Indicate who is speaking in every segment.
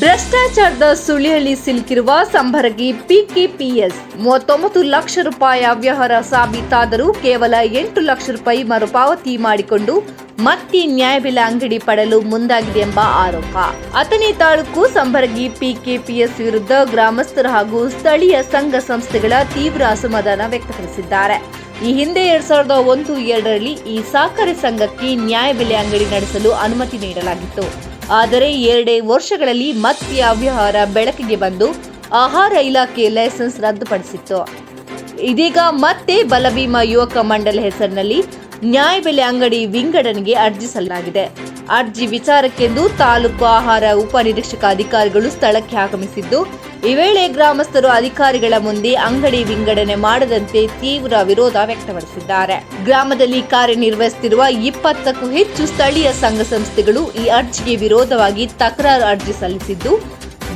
Speaker 1: ಭ್ರಷ್ಟಾಚಾರದ ಸುಳಿಯಲ್ಲಿ ಸಿಲುಕಿರುವ ಸಂಭರಗಿ ಪಿಕೆಪಿಎಸ್. ಮೂವತ್ತೊಂಬತ್ತು ಲಕ್ಷ ರೂಪಾಯಿ ಅವ್ಯವಹಾರ ಸಾಬೀತಾದರೂ ಕೇವಲ ಎಂಟು ಲಕ್ಷ ರೂಪಾಯಿ ಮರುಪಾವತಿ ಮಾಡಿಕೊಂಡು ಮತ್ತೆ ನ್ಯಾಯಬೆಲೆ ಅಂಗಡಿ ಪಡೆಯಲು ಮುಂದಾಗಿದೆ ಎಂಬ ಆರೋಪ. ಅಥಣಿ ತಾಲೂಕು ಸಂಭರಗಿ ಪಿಕೆಪಿಎಸ್ ವಿರುದ್ಧ ಗ್ರಾಮಸ್ಥರು ಹಾಗೂ ಸ್ಥಳೀಯ ಸಂಘ ಸಂಸ್ಥೆಗಳ ತೀವ್ರ ಅಸಮಾಧಾನ ವ್ಯಕ್ತಪಡಿಸಿದ್ದಾರೆ. ಈ ಹಿಂದೆ ಎರಡ್ ಸಾವಿರದ ಒಂದು, ಎರಡರಲ್ಲಿ ಈ ಸಹಕಾರಿ ಸಂಘಕ್ಕೆ ನ್ಯಾಯಬೆಲೆ ಅಂಗಡಿ ನಡೆಸಲು ಅನುಮತಿ ನೀಡಲಾಗಿತ್ತು. ಆದರೆ ಎರಡೇ ವರ್ಷಗಳಲ್ಲಿ ಮತ್ತೆ ಅವ್ಯವಹಾರ ಬೆಳಕಿಗೆ ಬಂದು ಆಹಾರ ಇಲಾಖೆ ಲೈಸೆನ್ಸ್ ರದ್ದುಪಡಿಸಿತ್ತು. ಇದೀಗ ಮತ್ತೆ ಬಲಭೀಮ ಯುವಕ ಮಂಡಲ ಹೆಸರಿನಲ್ಲಿ ನ್ಯಾಯಬೆಲೆ ಅಂಗಡಿ ವಿಂಗಡಣೆಗೆ ಅರ್ಜಿ ಸಲ್ಲಿಸಲಾಗಿದೆ. ಅರ್ಜಿ ವಿಚಾರಕ್ಕೆಂದು ತಾಲೂಕು ಆಹಾರ ಉಪನಿರೀಕ್ಷಕ ಅಧಿಕಾರಿಗಳು ಸ್ಥಳಕ್ಕೆ ಆಗಮಿಸಿದ್ದು ಈ ವೇಳೆ ಗ್ರಾಮಸ್ಥರು ಅಧಿಕಾರಿಗಳ ಮುಂದೆ ಅಂಗಡಿ ವಿಂಗಡಣೆ ಮಾಡದಂತೆ ತೀವ್ರ ವಿರೋಧ ವ್ಯಕ್ತಪಡಿಸಿದ್ದಾರೆ. ಗ್ರಾಮದಲ್ಲಿ ಕಾರ್ಯನಿರ್ವಹಿಸುತ್ತಿರುವ ಇಪ್ಪತ್ತಕ್ಕೂ ಹೆಚ್ಚು ಸ್ಥಳೀಯ ಸಂಘ ಸಂಸ್ಥೆಗಳು ಈ ಅರ್ಜಿಗೆ ವಿರೋಧವಾಗಿ ತಕರಾರು ಅರ್ಜಿ ಸಲ್ಲಿಸಿದ್ದು,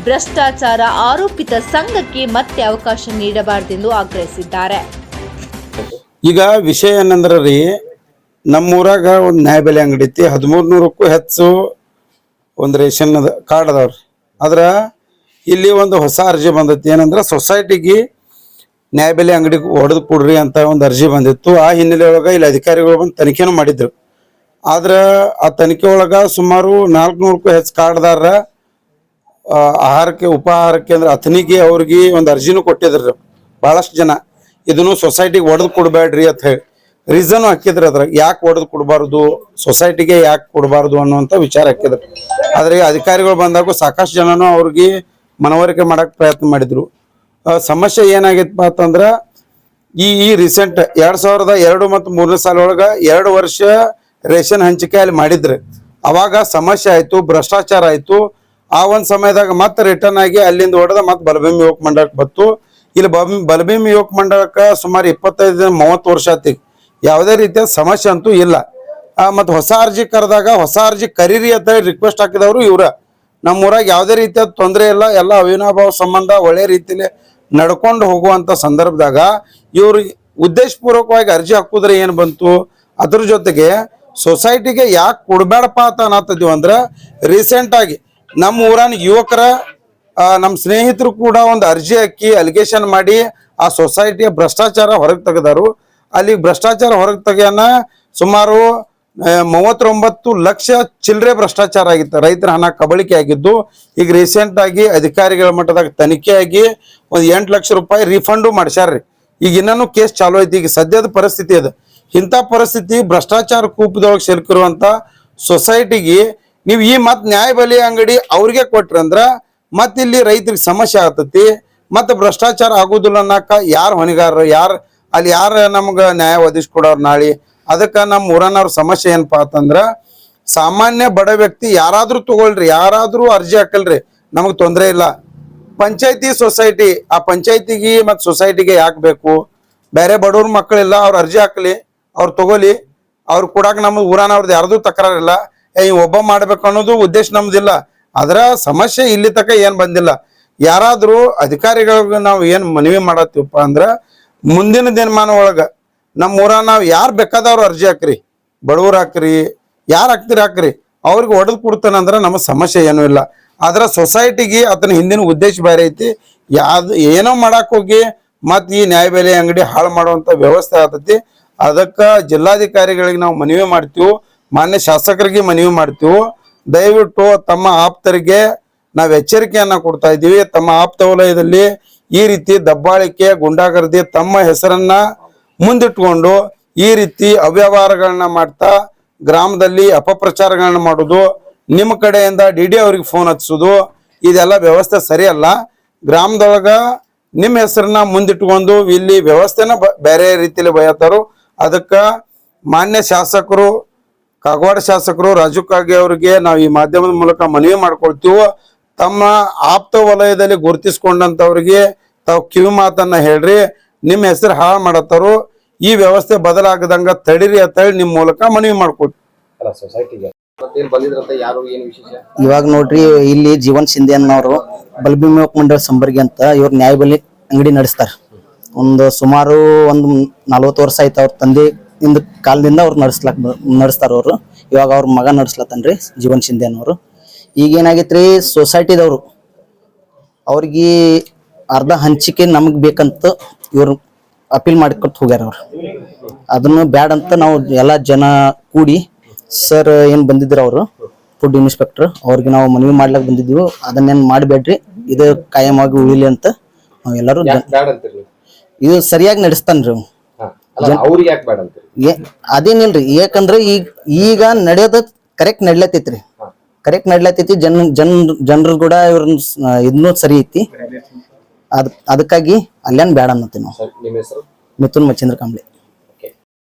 Speaker 1: ಭ್ರಷ್ಟಾಚಾರ ಆರೋಪಿತ ಸಂಘಕ್ಕೆ ಮತ್ತೆ ಅವಕಾಶ ನೀಡಬಾರದೆಂದು ಆಗ್ರಹಿಸಿದ್ದಾರೆ.
Speaker 2: ಈಗ ವಿಷಯ ಏನಂದ್ರೆ ರೀ, ನಮ್ಮೂರಾಗ ಒಂದು ನ್ಯಾಯಬೆಲೆ ಅಂಗಡಿ ಐತಿ ಹದಿಮೂರು ನೂರಕ್ಕೂ ಹೆಚ್ಚು ಒಂದು ರೇಷನ್ ಕಾರ್ಡ್ ಅದಾವ್ರಿ. ಆದ್ರ ಇಲ್ಲಿ ಒಂದು ಹೊಸ ಅರ್ಜಿ ಬಂದೈತಿ. ಏನಂದ್ರೆ ಸೊಸೈಟಿಗೆ ನ್ಯಾಯಬೆಲೆ ಅಂಗಡಿ ಹೊಡೆದು ಕೊಡ್ರಿ ಅಂತ ಒಂದು ಅರ್ಜಿ ಬಂದಿತ್ತು. ಆ ಹಿನ್ನೆಲೆ ಇಲ್ಲಿ ಅಧಿಕಾರಿಗಳು ಬಂದು ತನಿಖೆನೂ ಮಾಡಿದ್ರು. ಆದ್ರೆ ಆ ತನಿಖೆ ಒಳಗ ಸುಮಾರು ನಾಲ್ಕುನೂರಕ್ಕೂ ಹೆಚ್ಚು ಕಾರ್ಡ್ದಾರ ಆಹಾರಕ್ಕೆ ಉಪಾಹಾರಕ್ಕೆ ಅಂದ್ರೆ ಅಥನಿಗೆ ಅವ್ರಿಗೆ ಒಂದು ಅರ್ಜಿನೂ ಕೊಟ್ಟಿದ್ರು. ಬಹಳಷ್ಟು ಜನ. ಇದನ್ನು ಸೊಸೈಟಿಗೆ ಒಡೆದು ಕೊಡಬೇಡ್ರಿ ಅಂತ ಹೇಳಿ. ರೀಸನ್ ಹಾಕಿದ್ರು ಅದ್ರಾಗ. ಯಾಕೆ ಒಡೆದು ಕೊಡಬಾರ್ದು? ಸೊಸೈಟಿಗೆ ಯಾಕೆ ಕೊಡಬಾರ್ದು ಅನ್ನುವಂಥ ವಿಚಾರ ಹಾಕಿದ್ರು. ಆದ್ರೆ ಅಧಿಕಾರಿಗಳು ಬಂದಾಗ ಸಾಕಷ್ಟು ಜನನು ಅವ್ರಿಗೆ ಮನವರಿಕೆ ಮಾಡಕ್ ಪ್ರಯತ್ನ ಮಾಡಿದ್ರು. ಸಮಸ್ಯೆ ಏನಾಗಿತ್ತಪ್ಪ ಅಂತಂದ್ರೆ, ಈ ಈ ರೀಸೆಂಟ್ ಎರಡ್ ಸಾವಿರದ ಎರಡು ಮತ್ತು ಮೂರನೇ ಸಾಲ ಒಳಗ ಎರಡು ವರ್ಷ ರೇಷನ್ ಹಂಚಿಕೆ ಅಲ್ಲಿ ಮಾಡಿದ್ರು. ಅವಾಗ ಸಮಸ್ಯೆ ಆಯ್ತು, ಭ್ರಷ್ಟಾಚಾರ ಆಯ್ತು. ಆ ಒಂದು ಸಮಯದಾಗ ಮತ್ತೆ ರಿಟರ್ನ್ ಆಗಿ ಅಲ್ಲಿಂದ ಹೊಡೆದ ಮತ್ತೆ ಬಲಭೀಮಿ ಯುವಕ ಮಂಡಳಕ್ಕೆ ಬತ್ತು ಇಲ್ಲಿ ಬಲಭೀಮಿ ಯುವಕ ಮಂಡಳಕ್ಕೆ ಸುಮಾರು ಇಪ್ಪತ್ತೈದು ಮೂವತ್ತು ವರ್ಷ ಆತಿ ಯಾವುದೇ ರೀತಿಯ ಸಮಸ್ಯೆ ಅಂತೂ ಇಲ್ಲ. ಮತ್ತು ಹೊಸ ಅರ್ಜಿ ಕರೆದಾಗ, ಹೊಸ ಅರ್ಜಿ ಕರೀರಿ ಅಂತ ರಿಕ್ವೆಸ್ಟ್ ಹಾಕಿದವರು ಇವ್ರ. ನಮ್ಮ ಊರಾಗ ಯಾವುದೇ ರೀತಿಯ ತೊಂದರೆ ಇಲ್ಲ, ಎಲ್ಲ ಅವಿನಾಭಾವ ಸಂಬಂಧ ಒಳ್ಳೆ ರೀತಿಲಿ ನಡ್ಕೊಂಡು ಹೋಗುವಂಥ ಸಂದರ್ಭದಾಗ ಇವರು ಉದ್ದೇಶಪೂರ್ವಕವಾಗಿ ಅರ್ಜಿ ಹಾಕುದ್ರೆ ಏನು ಬಂತು? ಅದ್ರ ಜೊತೆಗೆ ಸೊಸೈಟಿಗೆ ಯಾಕೆ ಕೊಡಬೇಡಪ್ಪ ಅಂತ ಅನ್ನತ್ತಿದ್ವಿ ಅಂದ್ರೆ ರೀಸೆಂಟಾಗಿ ನಮ್ಮ ಊರಾನ ಯುವಕರ ನಮ್ಮ ಸ್ನೇಹಿತರು ಕೂಡ ಒಂದು ಅರ್ಜಿ ಹಾಕಿ ಅಲಿಗೇಷನ್ ಮಾಡಿ ಆ ಸೊಸೈಟಿಯ ಭ್ರಷ್ಟಾಚಾರ ಹೊರಗೆ ತೆಗೆದಾರು. ಅಲ್ಲಿ ಭ್ರಷ್ಟಾಚಾರ ಹೊರಗೆ ತೆಗೆಯನ್ನ ಸುಮಾರು ಮೂವತ್ತೊಂಬತ್ತು ಲಕ್ಷ ಚಿಲ್ಲರೆ ಭ್ರಷ್ಟಾಚಾರ ಆಗಿತ್ತು. ರೈತರ ಹಣ ಕಬಳಿಕೆ ಆಗಿದ್ದು, ಈಗ ರೀಸೆಂಟ್ ಆಗಿ ಅಧಿಕಾರಿಗಳ ಮಟ್ಟದಾಗ ತನಿಖೆ ಆಗಿ ಒಂದು ಎಂಟು ಲಕ್ಷ ರೂಪಾಯಿ ರಿಫಂಡು ಮಾಡಿಸ್ಯಾರ್ರಿ ಈಗ ಇನ್ನೂ ಕೇಸ್ ಚಾಲೂ ಐತಿ. ಈಗ ಸದ್ಯದ ಪರಿಸ್ಥಿತಿ ಅದು. ಇಂಥ ಪರಿಸ್ಥಿತಿ ಭ್ರಷ್ಟಾಚಾರ ಕೂಪದೊಳಗೆ ಸಿಲುಕಿರುವಂತ ಸೊಸೈಟಿಗೆ ನೀವು ಈ ಮತ್ ನ್ಯಾಯಬೆಲೆ ಅಂಗಡಿ ಅವ್ರಿಗೆ ಕೊಟ್ರಿ ಅಂದ್ರ ಮತ್ ಇಲ್ಲಿ ರೈತರಿಗೆ ಸಮಸ್ಯೆ ಆಗ್ತತಿ. ಮತ್ತು ಭ್ರಷ್ಟಾಚಾರ ಆಗುದಿಲ್ಲ ಅನ್ನಕ ಯಾರು ಹೊಣೆಗಾರರು? ಯಾರು ಅಲ್ಲಿ ಯಾರು ನಮ್ಗೆ ನ್ಯಾಯ ಒದಗಿಸ್ಕೊಡೋರು ನಾಳೆ? ಅದಕ್ಕೆ ನಮ್ಮ ಊರನವ್ರ ಸಮಸ್ಯೆ ಏನಪ್ಪಾ ಅಂತಂದ್ರ ಸಾಮಾನ್ಯ ಬಡ ವ್ಯಕ್ತಿ ಯಾರಾದ್ರೂ ತಗೊಳ್ರಿ, ಯಾರಾದ್ರೂ ಅರ್ಜಿ ಹಾಕಲ್ರಿ, ನಮಗ್ ತೊಂದರೆ ಇಲ್ಲ. ಪಂಚಾಯತಿ ಸೊಸೈಟಿ, ಆ ಪಂಚಾಯತಿಗೆ ಮತ್ತು ಸೊಸೈಟಿಗೆ ಯಾಕೆ ಬೇಕು? ಬೇರೆ ಬಡವ್ರ ಮಕ್ಕಳಿಲ್ಲ ಅವ್ರು ಅರ್ಜಿ ಹಾಕಲಿ, ಅವ್ರು ತಗೋಲಿ, ಅವ್ರು ಕೊಡಾಕ ನಮ್ಮ ಊರನವ್ರದ್ದು ಯಾರ್ದು ತಕರಾರಿಲ್ಲ ಏ ಒಬ್ಬ ಮಾಡ್ಬೇಕು ಅನ್ನೋದು ಉದ್ದೇಶ ನಮ್ದಿಲ್ಲ. ಅದರ ಸಮಸ್ಯೆ ಇಲ್ಲಿ ತಕ ಏನು ಬಂದಿಲ್ಲ. ಯಾರಾದರೂ ಅಧಿಕಾರಿಗಳಿಗೆ ನಾವು ಏನು ಮನವಿ ಮಾಡತ್ತೀವಪ್ಪ ಅಂದ್ರೆ ಮುಂದಿನ ದಿನಮಾನ ಒಳಗ ನಮ್ಮ ಊರ ನಾವು ಯಾರು ಬೇಕಾದವ್ರು ಅರ್ಜಿ ಹಾಕ್ರಿ, ಬಡವ್ರು ಹಾಕ್ರಿ, ಯಾರು ಹಾಕ್ತಿರಿ ಹಾಕ್ರಿ, ಅವ್ರಿಗೆ ಹೊಡೆದು ಕೊಡ್ತಾನಂದ್ರೆ ನಮ್ಮ ಸಮಸ್ಯೆ ಏನೂ ಇಲ್ಲ. ಆದ್ರೆ ಸೊಸೈಟಿಗೆ ಅದನ್ನ ಹಿಂದಿನ ಉದ್ದೇಶ ಬೇರೆ ಐತಿ. ಯಾವ್ದು ಏನೋ ಮಾಡಕ್ಕೆ ಹೋಗಿ ಮತ್ತು ಈ ನ್ಯಾಯಬೆಲೆ ಅಂಗಡಿ ಹಾಳು ಮಾಡುವಂಥ ವ್ಯವಸ್ಥೆ ಆತತಿ. ಅದಕ್ಕ ಜಿಲ್ಲಾಧಿಕಾರಿಗಳಿಗೆ ನಾವು ಮನವಿ ಮಾಡ್ತೀವಿ, ಮಾನ್ಯ ಶಾಸಕರಿಗೆ ಮನವಿ ಮಾಡ್ತೀವಿ. ದಯವಿಟ್ಟು ತಮ್ಮ ಆಪ್ತರಿಗೆ ನಾವು ಎಚ್ಚರಿಕೆಯನ್ನ ಕೊಡ್ತಾ ಇದ್ದೀವಿ. ತಮ್ಮ ಆಪ್ತ ವಲಯದಲ್ಲಿ ಈ ರೀತಿ ದಬ್ಬಾಳಿಕೆ, ಗುಂಡಾಗರ್ದಿ ತಮ್ಮ ಹೆಸರನ್ನ ಮುಂದಿಟ್ಕೊಂಡು ಈ ರೀತಿ ಅವ್ಯವಹಾರಗಳನ್ನ ಮಾಡ್ತಾ ಗ್ರಾಮದಲ್ಲಿ ಅಪಪ್ರಚಾರಗಳನ್ನ ಮಾಡೋದು, ನಿಮ್ಮ ಕಡೆಯಿಂದ ಡಿ ಡಿ ಅವ್ರಿಗೆ ಫೋನ್ ಹಚ್ಚೋದು ಇದೆಲ್ಲ ವ್ಯವಸ್ಥೆ ಸರಿಯಲ್ಲ. ಗ್ರಾಮದೊಳಗ ನಿಮ್ಮ ಹೆಸರನ್ನ ಮುಂದಿಟ್ಕೊಂಡು ಇಲ್ಲಿ ವ್ಯವಸ್ಥೆನ ಬೇರೆ ರೀತಿಯಲ್ಲಿ ಬಯತಾರು. ಅದಕ್ಕ ಮಾನ್ಯ ಶಾಸಕರು, ಕಾಗವಾಡ ಶಾಸಕರು ರಾಜು ಕಾಗೆ ಅವರಿಗೆ ನಾವು ಈ ಮಾಧ್ಯಮದ ಮೂಲಕ ಮನವಿ ಮಾಡ್ಕೊಳ್ತೀವೋ, ತಮ್ಮ ಆಪ್ತ ವಲಯದಲ್ಲಿ ಗುರುತಿಸ್ಕೊಂಡಂತವ್ರಿಗೆ ತಾವು ಕಿವಿ ಮಾತನ್ನ ಹೇಳ್ರಿ. ನಿಮ್ಮ ಹೆಸರು ಹಾಳು ಮಾಡತ್ತಾರೋ ಈ ವ್ಯವಸ್ಥೆ ಬದಲಾಗದಂಗ ತಡಿರಿ ಅಂತ ಹೇಳಿ ನಿಮ್ಮ ಮೂಲಕ ಮನವಿ ಮಾಡ್ಕೊಳ್ತೀವಿ.
Speaker 3: ಅಲ್ಲ ಸೊಸೈಟಿಗೆ ಮತ್ತೇನ್ ಬಂದಿದ್ರಂತ ಯಾರು ಏನ್ ವಿಶೇಷ?
Speaker 4: ಇವಾಗ ನೋಡ್ರಿ ಇಲ್ಲಿ ಜೀವನ್ ಶಿಂದೆ ಅನ್ನೋರು ಬಲ್ಭೀಮ ಮಂಡಳ ಸಂಬರ್ಗಿ ಅಂತ ಇವ್ರು ನ್ಯಾಯಬಲಿ ಅಂಗಡಿ ನಡೆಸ್ತಾರ. ಒಂದು ಸುಮಾರು ಒಂದು ನಲ್ವತ್ತು ವರ್ಷ ಆಯ್ತು ಅವ್ರ ತಂದೆ ಇಂದ ಕಾಲದಿಂದ ಅವ್ರು ನಡೆಸ್ಲಾಕ್ ನಡೆಸ್ತಾರ ಅವರು. ಇವಾಗ ಅವ್ರ ಮಗ ನಡೆಸ್ಲತ್ತನ್ರಿ ಜೀವನ್ ಶಿಂದೆ ಅನ್ನೋರು. ಈಗ ಏನಾಗೈತ್ರಿ ಸೊಸೈಟಿದವರು ಅವ್ರಿಗೆ ಅರ್ಧ ಹಂಚಿಕೆ ನಮಗ್ ಬೇಕಂತ ಇವ್ರು ಅಪೀಲ್ ಮಾಡಿಕೊಟ್ಟು ಹೋಗ್ಯಾರ ಅವ್ರು. ಅದನ್ನು ಬ್ಯಾಡ್ ಅಂತ ನಾವು ಎಲ್ಲ ಜನ ಕೂಡಿ ಸರ್ ಏನ್ ಬಂದಿದ್ರು ಅವರು ಫುಡ್ ಇನ್ಸ್ಪೆಕ್ಟರ್ ಅವ್ರಿಗೆ ನಾವು ಮನವಿ ಮಾಡ್ಲಕ್ ಬಂದಿದ್ದೀವಿ. ಅದನ್ನೇನ್ ಮಾಡಬೇಡ್ರಿ ಇದು ಕಾಯಮಾಗಿ ಉಳಿಲಿ ಅಂತ ನಾವು ಎಲ್ಲರೂ
Speaker 3: ಬ್ಯಾಡ್ ಅಂತೀರಿ ನೀವು?
Speaker 4: ಇದು ಸರಿಯಾಗಿ ನಡೆಸ್ತಾನ್ರಿ ಅವ್ನು.
Speaker 3: ಅಂತೀರಿ?
Speaker 4: ಏ- ಅದೇನಿಲ್ರಿ ಯಾಕಂದ್ರೆ ಈಗ ಈಗ ನಡೆಯೋದ ಕರೆಕ್ಟ್ ನಡ್ಲತ್ತೈತ್ರಿ. ಕರೆಕ್ಟ್ ನಡ್ಲತ್ತೈತಿ ಜನ ಜನ ಜನರು ಕೂಡ ಇವ್ರ ಇದನ್ನೂ ಸರಿ ಐತಿ. ಅದ್ ಅದಕ್ಕಾಗಿ ಅಲ್ಲೇನ್ ಬೇಡ ಅನ್ನತ್ತೀನಿ ನಾವು. ಮಿಥುನ್ ಮಚೇಂದ್ರ ಕಾಂಬ್ಳೆ.